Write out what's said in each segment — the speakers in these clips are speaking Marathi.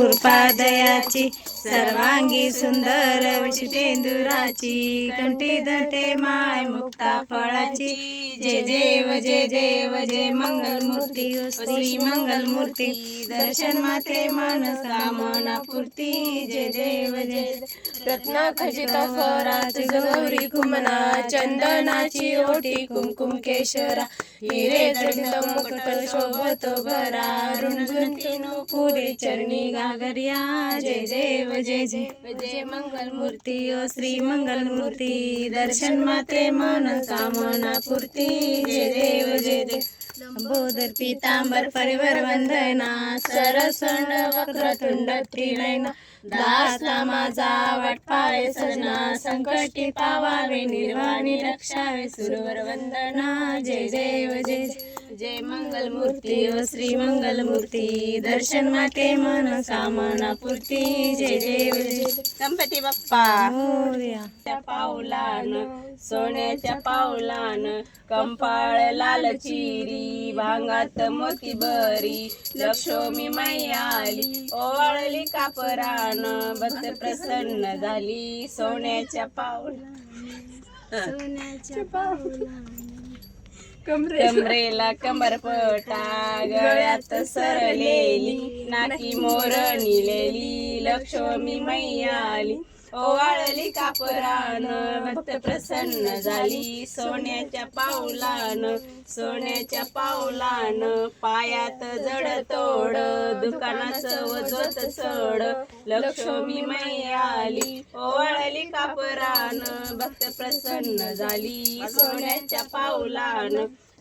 कृपादयाची सर्वांगी सुंदर विशितेंदुराची कंठी धरते माय मुक्ता फळाची. जय देव जय देव जय मंगल मूर्ती श्री मंगल मूर्ती दर्शन माते मन कामना पूर्ती जय देव जय रत्न खचित फराच गौरी कुमना चंदनाची ओटी कुमकुम केशरा हिरे जडित मुकुट शोभत भरा पुरी चरणी गागरिया जय देव जय जय जय मंगल मूर्ती ओ श्री मंगल मूर्ती दर्शन माते मन कामना पूर्ती जय देव जय देव बोधर पीतांबर परिवर वंदना सरसण वक्रतुंड त्रिनयना दासा माझा वाटपावे सजना संकटी पावावे निर्वाणी रक्षावे सुरवर वंदना जय देव जय जय. जय मंगलमूर्ती ओ श्री मंगलमूर्ती. दर्शन माते मन कामना पूर्ती. जय देव जय गणपती बाप्पा. त्या पावलान सोन्याच्या पावलान कंपाळ लाल चिरी भांगात मोती बरी लक्ष्मी माई आली ओवाळली कापरान भक्त प्रसन्न झाली सोन्याच्या पावला सोन्याच्या कमरेला कमरपटा गळ्यात सरलेली नाकी मोर निलेली लक्ष्मी मैयाली ओवाळली कापरान भक्त प्रसन्न झाली. सोन्याच्या पावलान सोन्याच्या पावलान पायात जड तोड दुकानाचं वजत चढ. लक्ष्मी मैया आली ओवाळली कापरान भक्त प्रसन्न झाली. सोन्याच्या पावलान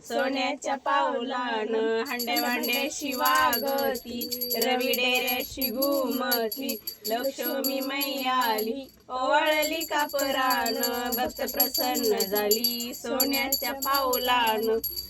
सोन्याच्या पावलान हांडे वांडे शिवागती रवी डेऱ्याशी घुमती लक्ष्मी मैयाली ओवाळली कापरान भक्त प्रसन्न झाली सोन्याच्या पावलान.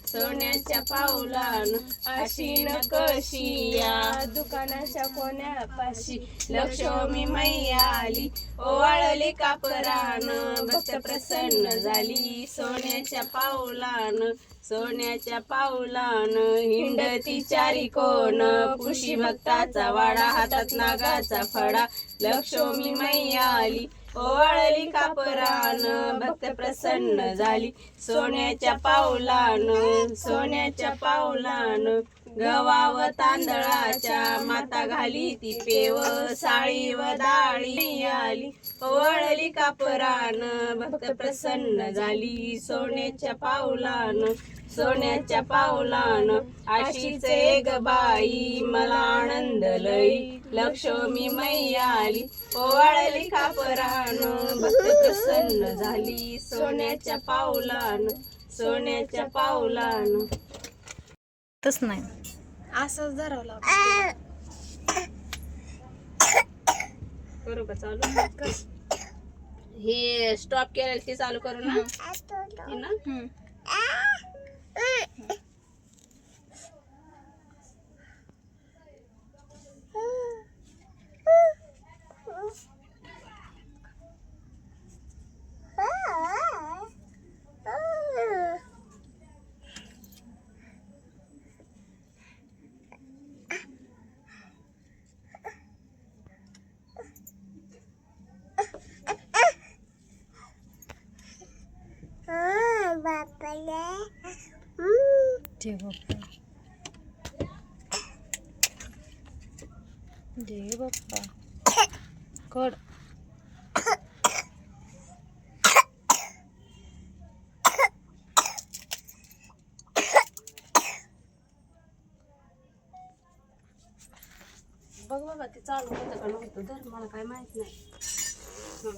सोन्याच्या पावलान अशी न कशी या? दुकानाच्या कोण्यापाशी लक्ष्मी मैया आली. ओवाळली कापरान भक्त प्रसन्न झाली. सोन्याच्या पावलान सोन्याच्या पावलान हिंडती चारी कोण. पुशी भक्ताचा वाडा हातात नागाचा फडा. लक्ष्मी मैया आली. ओवाळली कापरान भक्त प्रसन्न झाली. सोन्याच्या पावलान सोन्याच्या पावलान व तांदळाच्या माता घाली. ती पेव साळी व दाळी आली. ओवाळली कापरान भक्त प्रसन्न झाली. सोन्याच्या पावलान सोन्याच्या पावलान आशीच एक बाई मला आनंद लई लक्ष्मी मैया आली ओवाळली कापरान भक्त प्रसन्न झाली सोन्याच्या पावलान सोन्याच्या पावलान. तस नाही. असंच धरावं करू का चालू? हे स्टॉप केलेलं ते चालू करू ना. हे ना? जय बाप्पा जय बाप्पा. कड बघ बाबा ते चालू होतं का नव्हतं? धर मला काय माहीत नाही. हं.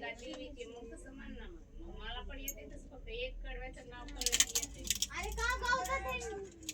मग तसं म्हण मग मला पण येते तसं फक्त एक कडव्याचं नाव कळलं येते. अरे का गावतात